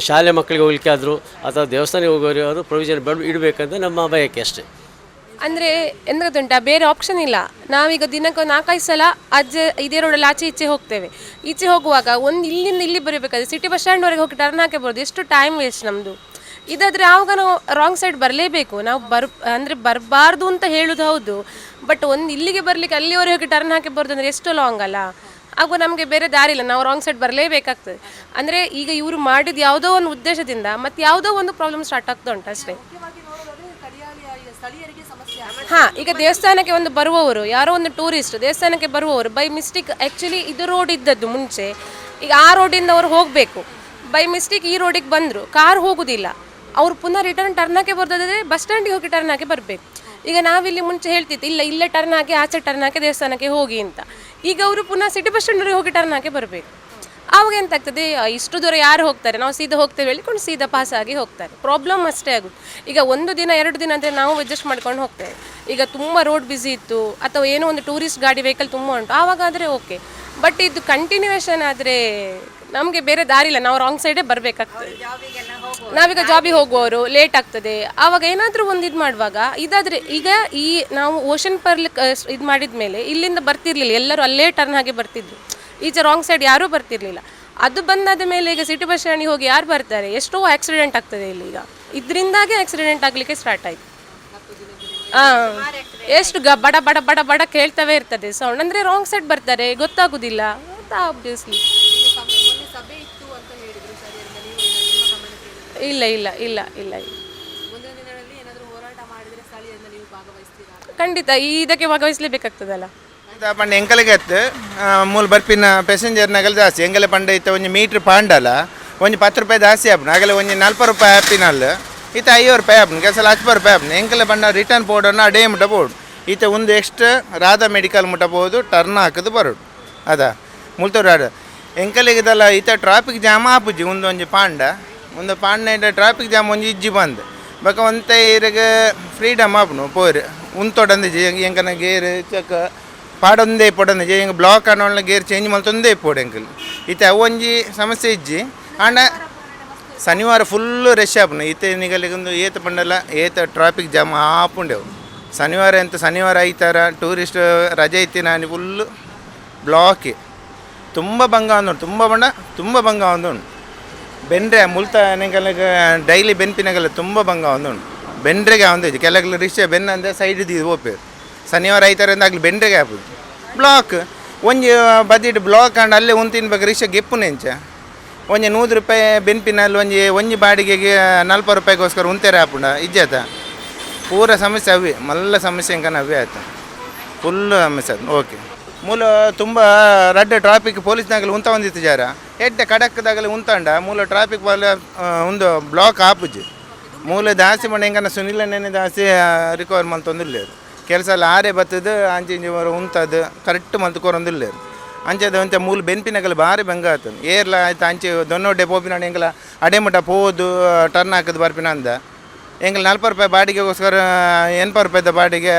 ಶಾಲೆ ಮಕ್ಕಳಿಗೆ ಹೋಗ್ಲಿಕ್ಕೆ ಆದರೂ ಅಥವಾ ದೇವಸ್ಥಾನಕ್ಕೆ ಹೋಗೋರು ಅವರು ಪ್ರೊವಿಷನ್ ಬಡ್ ಇಡಬೇಕಂತ ನಮ್ಮ ಬಯಕೆ ಅಷ್ಟೇ. ಅಂದರೆ ಎಂತ ಗೊತ್ತುಂಟಾ ಬೇರೆ ಆಪ್ಷನ್ ಇಲ್ಲ. ನಾವೀಗ ದಿನಕ್ಕೆ ಒಂದು ನಾಲ್ಕೈದು ಸಲ ಅಜ್ಜೆ ಇದೇ ರೋಡಲ್ಲಿ ಆಚೆ ಈಚೆ ಹೋಗ್ತೇವೆ. ಈಚೆ ಹೋಗುವಾಗ ಒಂದು ಇಲ್ಲಿಂದ ಇಲ್ಲಿ ಬರಬೇಕಾದ್ರೆ ಸಿಟಿ ಬಸ್ ಸ್ಟ್ಯಾಂಡ್ವರೆಗೆ ಹೋಗಿ ಟರ್ನ್ ಹಾಕಬಹುದು ಎಷ್ಟು ಟೈಮ್ ವೇಸ್ಟ್ ನಮ್ಮದು ಇದಾದರೆ ಆವಾಗ ನಾವು ರಾಂಗ್ ಸೈಡ್ ಬರಲೇಬೇಕು. ನಾವು ಬರ್, ಅಂದರೆ ಬರಬಾರ್ದು ಅಂತ ಹೇಳೋದು ಹೌದು. ಬಟ್ ಒಂದು ಇಲ್ಲಿಗೆ ಬರಲಿಕ್ಕೆ ಅಲ್ಲಿವರೆಗೆ ಹೋಗಿ ಟರ್ನ್ ಹಾಕಿ ಬರೋದು ಅಂದರೆ ಎಷ್ಟು ಲಾಂಗ್ ಅಲ್ಲ. ಹಾಗೂ ನಮಗೆ ಬೇರೆ ದಾರಿ ಇಲ್ಲ. ನಾವು ರಾಂಗ್ ಸೈಡ್ ಬರಲೇಬೇಕಾಗ್ತದೆ. ಅಂದರೆ ಈಗ ಇವರು ಮಾಡಿದ ಯಾವುದೋ ಒಂದು ಉದ್ದೇಶದಿಂದ ಮತ್ತು ಯಾವುದೋ ಒಂದು ಪ್ರಾಬ್ಲಮ್ ಸ್ಟಾರ್ಟ್ ಆಗ್ತಾ ಉಂಟು ಅಷ್ಟೇ. ಹಾಂ, ಈಗ ದೇವಸ್ಥಾನಕ್ಕೆ ಒಂದು ಬರುವವರು, ಯಾರೋ ಒಂದು ಟೂರಿಸ್ಟ್ ದೇವಸ್ಥಾನಕ್ಕೆ ಬರುವವರು ಬೈ ಮಿಸ್ಟೇಕ್ ಆ್ಯಕ್ಚುಲಿ ಇದು ರೋಡ್ ಇದ್ದದ್ದು ಮುಂಚೆ. ಈಗ ಆ ರೋಡಿಂದ ಅವರು ಹೋಗಬೇಕು. ಬೈ ಮಿಸ್ಟೇಕ್ ಈ ರೋಡಿಗೆ ಬಂದರು. ಕಾರ್ ಹೋಗುದಿಲ್ಲ. ಅವ್ರು ಪುನಃ ರಿಟರ್ನ್ ಟರ್ನ್ ಹಾಕಿ ಬರ್ತದೆ ಬಸ್ ಸ್ಟ್ಯಾಂಡಿಗೆ ಹೋಗಿ ಟರ್ನ್ ಹಾಕಿ ಬರಬೇಕು. ಈಗ ನಾವಿಲ್ಲಿ ಮುಂಚೆ ಹೇಳ್ತಿತ್ತು, ಇಲ್ಲ, ಇಲ್ಲೇ ಟರ್ನ್ ಹಾಕಿ, ಆಚೆ ಟರ್ನ್ ಹಾಕಿ ದೇವಸ್ಥಾನಕ್ಕೆ ಹೋಗಿ ಅಂತ. ಈಗ ಅವರು ಪುನಃ ಸಿಟಿ ಬಸ್ ಸ್ಟ್ಯಾಂಡಿಗೆ ಹೋಗಿ ಟರ್ನ್ ಹಾಕಿ ಬರಬೇಕು. ಆವಾಗ ಎಂತಾಗ್ತದೆ ಇಷ್ಟು ದೂರ ಯಾರು ಹೋಗ್ತಾರೆ? ನಾವು ಸೀದಾ ಹೋಗ್ತೇವೆ ಹೇಳಿಕೊಂಡು ಸೀದಾ ಪಾಸ್ ಆಗಿ ಹೋಗ್ತಾರೆ. ಪ್ರಾಬ್ಲಮ್ ಅಷ್ಟೇ ಆಗುತ್ತೆ. ಈಗ ಒಂದು ದಿನ, ಎರಡು ದಿನ ಅಂದರೆ ನಾವು ಅಡ್ಜಸ್ಟ್ ಮಾಡ್ಕೊಂಡು ಹೋಗ್ತೇವೆ. ಈಗ ತುಂಬ ರೋಡ್ ಬ್ಯುಸಿ ಇತ್ತು, ಅಥವಾ ಏನೋ ಒಂದು ಟೂರಿಸ್ಟ್ ಗಾಡಿ ವೆಹಿಕಲ್ ತುಂಬ ಉಂಟು ಆವಾಗ ಆದರೆ ಓಕೆ ಬಟ್ ಇದು ಕಂಟಿನ್ಯೂಯೇಷನ್ ಆದರೆ ನಮಗೆ ಬೇರೆ ದಾರಿ ಇಲ್ಲ. ನಾವು ರಾಂಗ್ ಸೈಡೇ ಬರಬೇಕಾಗ್ತದೆ. ನಾವೀಗ ಜಾಬಿಗೆ ಹೋಗುವವರು ಲೇಟ್ ಆಗ್ತದೆ. ಆವಾಗ ಏನಾದರೂ ಒಂದು ಇದು ಮಾಡುವಾಗ ಇದಾದರೆ ಈಗ ಈ ನಾವು ಓಷನ್ ಪರ್ಲ್ ಇದು ಮಾಡಿದ ಮೇಲೆ ಇಲ್ಲಿಂದ ಬರ್ತಿರ್ಲಿಲ್ಲ. ಎಲ್ಲರೂ ಅಲ್ಲೇ ಟರ್ನ್ ಹಾಗೆ ಬರ್ತಿದ್ರು. ಈಚೆ ರಾಂಗ್ ಸೈಡ್ ಯಾರೂ ಬರ್ತಿರ್ಲಿಲ್ಲ. ಅದು ಬಂದಾದ ಮೇಲೆ ಈಗ ಸಿಟಿ ಬಸ್ ಸ್ಟ್ಯಾಂಡಿಗೆ ಹೋಗಿ ಯಾರು ಬರ್ತಾರೆ? ಎಷ್ಟೋ ಆಕ್ಸಿಡೆಂಟ್ ಆಗ್ತದೆ ಇಲ್ಲಿ ಈಗ. ಇದರಿಂದಾಗೆ ಆಕ್ಸಿಡೆಂಟ್ ಆಗಲಿಕ್ಕೆ ಸ್ಟಾರ್ಟ್ ಆಯಿತು. ಹಾಂ ಎಷ್ಟು ಗ ಬಡ ಬಡ ಬಡ ಬಡ ಕೇಳ್ತವೇ ಇರ್ತದೆ. ಸೌಂಡ್ ಅಂದರೆ ರಾಂಗ್ ಸೈಡ್ ಬರ್ತಾರೆ. ಗೊತ್ತಾಗೋದಿಲ್ಲ. ಅಂತ ಆಬ್ವಿಯಸ್ಲಿ ಇಲ್ಲ ಇಲ್ಲ ಇಲ್ಲ ಇಲ್ಲ ಇಲ್ಲ. ಖಂಡಿತ ಈ ಇದಕ್ಕೆ ಭಾಗವಹಿಸಲೇಬೇಕಾಗ್ತದಲ್ಲ? ಪಂಡ ಎಂಕಲೆಗೆ ಎತ್ತು ಮೂಲ ಬರ್ಪಿನ ಪ್ಯಾಸೆಂಜರ್ ನಗಲ್ ಜಾಸ್ತಿ. ಎಂಕಲೆ ಪಂಡ ಇತ್ತ ಒಂಜಿ ಮೀಟ್ರ್ ಪಾಂಡಲ. ಒಂಜಿ ಪತ್ತು ರೂಪಾಯಿ ಜಾಸ್ತಿ ಆಪುನ. ಆಗಲೇ ಒಂಜಿ ನಲ್ಪ ರೂಪಾಯಿ ಆಪಿನಲ್ಲ ಇತ್ತ ಐವತ್ತು ರೂಪಾಯಿ ಆಪುನ. ಕೆಲಸ ಹತ್ತು ರೂಪಾಯಿ ಆಪುನ. ಎಂಕಲೆ ಪಂಡ ರಿಟರ್ನ್ ಪೋಡೋಣ ಅಡೇ ಮುಟ ಬೋಡು ಈತ ಒಂದು ಎಕ್ಸ್ಟ್ರಾ ರಾಧಾ ಮೆಡಿಕಲ್ ಮುಟ್ಟ ಬೋದು. ಟರ್ನ್ ಹಾಕದು ಬರೋಡು ಅದ. ಮುಲ್ತೂರಾಡು ಎಂಕಲಿಗಿದಲ್ಲ ಈತ ಟ್ರಾಫಿಕ್ ಜಾಮ್ ಆಪುಜಿ. ಒಂದು ಒಂಜಿ ಪಾಂಡ. ಒಂದು ನೈಟ್ ಟ್ರಾಫಿಕ್ ಜಾಮ್ ಒಂಜಿ ಇಜ್ಜಿ ಬಂದು. ಬಕ ಒಂತೆ ಇರಗೆ ಫ್ರೀಡಮ್ ಆಪುನು ಪೋರ್. ಉಂತೊಡಂದು ಎಂಕನ ಗೇರ್ ಚಕ ಪಾಡೊಂದೇ ಪೊಡಂದು ಎಂಗ ಬ್ಲಾಕ್ ಅನ್ನೋಳ್ನ ಗೇರ್ ಚೇಂಜ್ ಮಲ್ತೊಂದೇ ಪೋಡು ಎಂಕಲ್ ಇತ್ತೆ ಅವೊಂಜಿ ಸಮಸ್ಯೆ ಇಜ್ಜಿ. ಆಂಡ ಶನಿವಾರ ಫುಲ್ ರಶ್ ಆಪುನು. ಇತ್ತೆ ನಿಗಲಿಗೊಂದು ಏತ ಪಂಡಲ, ಏತ ಟ್ರಾಫಿಕ್ ಜಾಮ್ ಆಪುಂಡೆವು. ಶನಿವಾರ ಎಂತ ಶನಿವಾರ ಐತಾರ ಟೂರಿಸ್ಟ್ ರಜೆ ಇತ್ತಿ ನಾನು ಫುಲ್ಲು ಬ್ಲಾಕೆ ತುಂಬ ಭಂಗ ಅಂದು ತುಂಬ ಬಣ್ಣ ತುಂಬ ಭಂಗ ಒಂದು ಬೆಂಡ್ರೆ ಮುಲ್ತ ಡೈಲಿ ಬೆನ್ಪಿನಾಗೆಲ್ಲ ತುಂಬ ಭಂಗ ಒಂದು ಬೆಂಡ್ರೆಗೆ ಒಂದು ಕೆಲಗೆಲ್ಲ ರಿಕ್ಷಾ ಬೆನ್ನ ಅಂದರೆ ಸೈಡ್ ಇದು ಓಪೇರು ಶನಿವಾರ ಐತಾರಿಂದ ಆಗಲಿ ಬೆಂಡ್ರೆಗೆ ಹಾಪುದು ಬ್ಲಾಕ್ ಒಂಜಿ ಬದಿಟ್ ಬ್ಲಾಕ್ ಅಂಡ್ ಅಲ್ಲೇ ಒಂದು ತಿನ್ಬೇಕು ರಿಕ್ಷೆ ಗೆಪ್ಪು ನೆಂಚ. ಒಂಜಿ ನೂರು ರೂಪಾಯಿ ಬೆನ್ಪಿನಲ್ಲಿ ಒಂಜಿ ಒಂಜಿ ಬಾಡಿಗೆಗೆ ನಲ್ವತ್ತು ರೂಪಾಯಿಗೋಸ್ಕರ ಉಂತೆರೆ ಹಾಪುಂಡ ಇಜ್ಜಾತ. ಪೂರ ಸಮಸ್ಯೆ ಅವಿ ಮಲ್ಲ ಸಮಸ್ಯೆ ಹಿಂಗೆ ಅವೇ ಆಯ್ತು. ಫುಲ್ ಸಮಸ್ಯೆ ಓಕೆ ಮೂಲ ತುಂಬ ರಡ್ಡ ಟ್ರಾಫಿಕ್ ಪೊಲೀಸ್ನಾಗಲಿ ಉಂತ ಒಂದಿತ್ತು ಜಾರ. ಎಡ್ಡೆ ಕಡಕ್ದಾಗಲಿ ಉಂತಂಡ. ಮೂಲ ಟ್ರಾಫಿಕ್ ಬಾಲ ಒಂದು ಬ್ಲಾಕ್ ಆಪುಜಿ ಮೂಲ ದಾಸಿ ಮನೆ ಹೆಂಗನ ಸುನಿಲ ನೆನೆ ದಾಸಿ ರಿಕವರ್ ಮಲ್ತೊಂದಿಲ್ಲೇರು ಕೆಲಸ ಎಲ್ಲ ಆರೆ ಬತ್ತದು ಅಂಚೆ ಇಂಚಿ ವರ ಉಂತದು ಕರೆಕ್ಟ್ ಮಲ್ತುಕೊರೊಂದಿಲ್ಲೇರು ಅಂಚದ ಅಂತ ಮೂಲ ಬೆನ್ಪಿನಗಲ ಭಾರಿ ಬೆಂಗ ಆತನು ಏರ್ಲ ಆಯ್ತು ಅಂಚೆ ದೊನ್ನೊಡ್ಡೆ ಪೋಪಿನ ಹೆಂಗಲ ಅಡೆಮಠ ಪೋದು ಟರ್ನ್ ಹಾಕದು ಬರ್ಪಿನ ಅಂದ. ಹೆಂಗಲ್ಲಿ ನಲ್ಪ ರೂಪಾಯಿ ಬಾಡಿಗೆಗೋಸ್ಕರ ಎನ್ಪ ರೂಪಾಯಿದ ಬಾಡಿಗೆ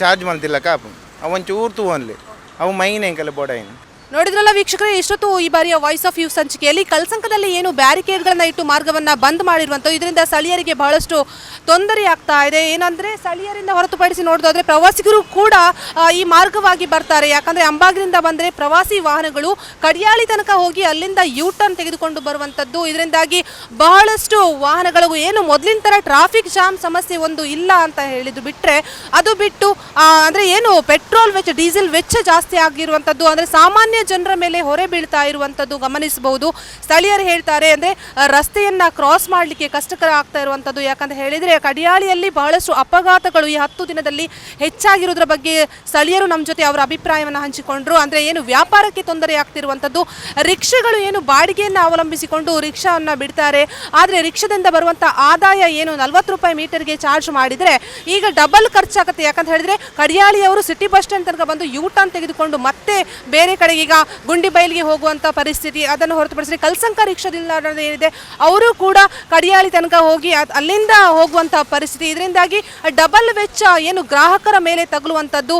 ಚಾರ್ಜ್ ಮಾಡ್ತಿಲ್ಲ ಕಾಪು. ಅವನ್ ಚೂರು ತೂ ಅನ್ಲಿ ಅವು ಮೈನ್ ಹೆಂಗಲ್ಲ ಬೋಡ ಏನು ನೋಡಿದ್ರಲ್ಲ ವೀಕ್ಷಕರೇ, ಇಷ್ಟೊತ್ತು ಈ ಬಾರಿಯ ವಾಯ್ಸ್ ಆಫ್ ಯೂ ಸಂಚಿಕೆಯಲ್ಲಿ ಕಲ್ಸಂಕದಲ್ಲಿ ಏನು ಬ್ಯಾರಿಕೇಡ್ಗಳನ್ನು ಇಟ್ಟು ಮಾರ್ಗವನ್ನ ಬಂದ್ ಮಾಡಿರುವಂಥದ್ದು ಇದರಿಂದ ಸ್ಥಳೀಯರಿಗೆ ಬಹಳಷ್ಟು ತೊಂದರೆ ಆಗ್ತಾ ಇದೆ. ಏನಂದ್ರೆ, ಸ್ಥಳೀಯರಿಂದ ಹೊರತುಪಡಿಸಿ ನೋಡೋದಾದರೆ, ಪ್ರವಾಸಿಗರು ಕೂಡ ಈ ಮಾರ್ಗವಾಗಿ ಬರ್ತಾರೆ. ಯಾಕಂದ್ರೆ ಅಂಬಾಗಿಲಿಂದ ಬಂದ್ರೆ ಪ್ರವಾಸಿ ವಾಹನಗಳು ಕಡಿಯಾಳಿ ತನಕ ಹೋಗಿ ಅಲ್ಲಿಂದ ಯೂ ಟರ್ನ್ ತೆಗೆದುಕೊಂಡು ಬರುವಂಥದ್ದು ಇದರಿಂದಾಗಿ ಬಹಳಷ್ಟು ವಾಹನಗಳು ಏನು ಮೊದಲಿನ ತರ ಟ್ರಾಫಿಕ್ ಜಾಮ್ ಸಮಸ್ಯೆ ಒಂದು ಇಲ್ಲ ಅಂತ ಹೇಳಿದ್ದು ಬಿಟ್ರೆ, ಅದು ಬಿಟ್ಟು ಅಂದ್ರೆ ಏನು ಪೆಟ್ರೋಲ್ ವೆಚ್ಚ ಡೀಸೆಲ್ ವೆಚ್ಚ ಜಾಸ್ತಿ ಆಗಿರುವಂಥದ್ದು ಅಂದ್ರೆ ಸಾಮಾನ್ಯ ಜನರ ಮೇಲೆ ಹೊರೆ ಬೀಳ್ತಾ ಇರುವಂಥದ್ದು ಗಮನಿಸಬಹುದು. ಸ್ಥಳೀಯರು ಹೇಳ್ತಾರೆ ಅಂದ್ರೆ ರಸ್ತೆಯನ್ನ ಕ್ರಾಸ್ ಮಾಡಲಿಕ್ಕೆ ಕಷ್ಟಕರ ಆಗ್ತಾ ಇರುವಂಥದ್ದು ಯಾಕಂತ ಹೇಳಿದ್ರೆ, ಕಡಿಯಾಳಿಯಲ್ಲಿ ಬಹಳಷ್ಟು ಅಪಘಾತಗಳು ಈ ಹತ್ತು ದಿನದಲ್ಲಿ ಹೆಚ್ಚಾಗಿರೋದ್ರ ಬಗ್ಗೆ ಸ್ಥಳೀಯರು ನಮ್ಮ ಜೊತೆ ಅವರ ಅಭಿಪ್ರಾಯವನ್ನು ಹಂಚಿಕೊಂಡ್ರು. ಅಂದ್ರೆ ಏನು, ವ್ಯಾಪಾರಕ್ಕೆ ತೊಂದರೆ ಆಗ್ತಿರುವಂಥದ್ದು ರಿಕ್ಷಾಗಳು ಏನು ಬಾಡಿಗೆಯನ್ನು ಅವಲಂಬಿಸಿಕೊಂಡು ರಿಕ್ಷಾವನ್ನ ಬಿಡ್ತಾರೆ. ಆದರೆ ರಿಕ್ಷಾದಿಂದ ಬರುವಂಥ ಆದಾಯ ಏನು, ನಲ್ವತ್ತು ರೂಪಾಯಿ ಮೀಟರ್ಗೆ ಚಾರ್ಜ್ ಮಾಡಿದರೆ, ಈಗ ಡಬಲ್ ಖರ್ಚಾಗುತ್ತೆ. ಯಾಕಂತ ಹೇಳಿದ್ರೆ, ಕಡಿಯಾಳಿಯವರು ಸಿಟಿ ಬಸ್ ಸ್ಟ್ಯಾಂಡ್ ತನಕ ಬಂದು ಯೂ ಟರ್ನ್ ತೆಗೆದುಕೊಂಡು ಮತ್ತೆ ಬೇರೆ ಕಡೆಗೆ ಈಗ ಗುಂಡಿ ಬಯಲಿಗೆ ಹೋಗುವಂಥ ಪರಿಸ್ಥಿತಿ ಅದನ್ನು ಹೊರತುಪಡಿಸಿ ಕಲ್ಸಂಕ ರಿಕ್ಷಾದಿಂದ ಏನಿದೆ ಅವರು ಕೂಡ ಕಡಿಯಾಳಿ ತನಕ ಹೋಗಿ ಅಲ್ಲಿಂದ ಹೋಗುವಂಥ ಪರಿಸ್ಥಿತಿ. ಇದರಿಂದಾಗಿ ಡಬಲ್ ವೆಚ್ಚ ಏನು ಗ್ರಾಹಕರ ಮೇಲೆ ತಗುಲುವಂಥದ್ದು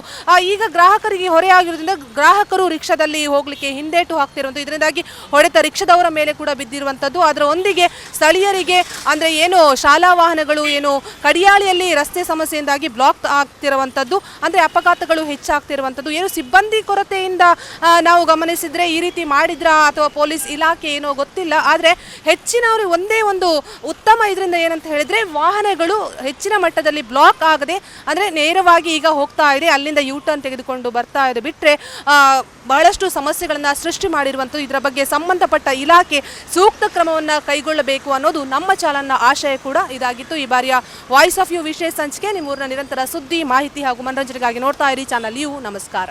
ಈಗ ಗ್ರಾಹಕರಿಗೆ ಹೊರೆಯಾಗಿರೋದ್ರಿಂದ ಗ್ರಾಹಕರು ರಿಕ್ಷಾದಲ್ಲಿ ಹೋಗ್ಲಿಕ್ಕೆ ಹಿಂದೇಟು ಹಾಕ್ತಿರುವಂಥ ಇದರಿಂದಾಗಿ ಹೊಡೆತ ರಿಕ್ಷಾದವರ ಮೇಲೆ ಕೂಡ ಬಿದ್ದಿರುವಂಥದ್ದು ಅದರೊಂದಿಗೆ ಸ್ಥಳೀಯರಿಗೆ ಅಂದರೆ ಏನು ಶಾಲಾ ವಾಹನಗಳು ಏನು ಕಡಿಯಾಳಿಯಲ್ಲಿ ರಸ್ತೆ ಸಮಸ್ಯೆಯಿಂದಾಗಿ ಬ್ಲಾಕ್ ಆಗ್ತಿರುವಂಥದ್ದು ಅಂದರೆ ಅಪಘಾತಗಳು ಹೆಚ್ಚಾಗ್ತಿರುವಂಥದ್ದು ಏನು ಸಿಬ್ಬಂದಿ ಕೊರತೆಯಿಂದ ಆ, ನಾವು ಗಮನಿಸಿದ್ರೆ ಈ ರೀತಿ ಮಾಡಿದ್ರಾ ಅಥವಾ ಪೊಲೀಸ್ ಇಲಾಖೆ ಏನೋ ಗೊತ್ತಿಲ್ಲ, ಆದರೆ ಹೆಚ್ಚಿನವರು ಒಂದೇ ಒಂದು ಉತ್ತಮ ಇದರಿಂದ ಏನಂತ ಹೇಳಿದ್ರೆ ವಾಹನಗಳು ಹೆಚ್ಚಿನ ಮಟ್ಟದಲ್ಲಿ ಬ್ಲಾಕ್ ಆಗದೆ, ಅಂದರೆ ನೇರವಾಗಿ ಈಗ ಹೋಗ್ತಾ ಇದೆ, ಅಲ್ಲಿಂದ ಯೂ ಟರ್ನ್ ತೆಗೆದುಕೊಂಡು ಬರ್ತಾ ಇದೆ. ಬಿಟ್ಟರೆ ಬಹಳಷ್ಟು ಸಮಸ್ಯೆಗಳನ್ನು ಸೃಷ್ಟಿ ಮಾಡಿರುವಂಥದ್ದು ಇದರ ಬಗ್ಗೆ ಸಂಬಂಧಪಟ್ಟ ಇಲಾಖೆ ಸೂಕ್ತ ಕ್ರಮವನ್ನು ಕೈಗೊಳ್ಳಬೇಕು ಅನ್ನೋದು ನಮ್ಮ ಚಾಲನ್ನ ಆಶಯ ಕೂಡ ಇದಾಗಿತ್ತು. ಈ ಬಾರಿಯ ವಾಯ್ಸ್ ಆಫ್ ಯು ವಿಶೇಷ ಸಂಚಿಕೆ ನಿಮ್ಮೂರಿನ ನಿರಂತರ ಸುದ್ದಿ, ಮಾಹಿತಿ ಹಾಗೂ ಮನರಂಜನೆಗಾಗಿ ನೋಡ್ತಾ ಇರಿ. ಚಾನಲ್ ಯು ನಮಸ್ಕಾರ.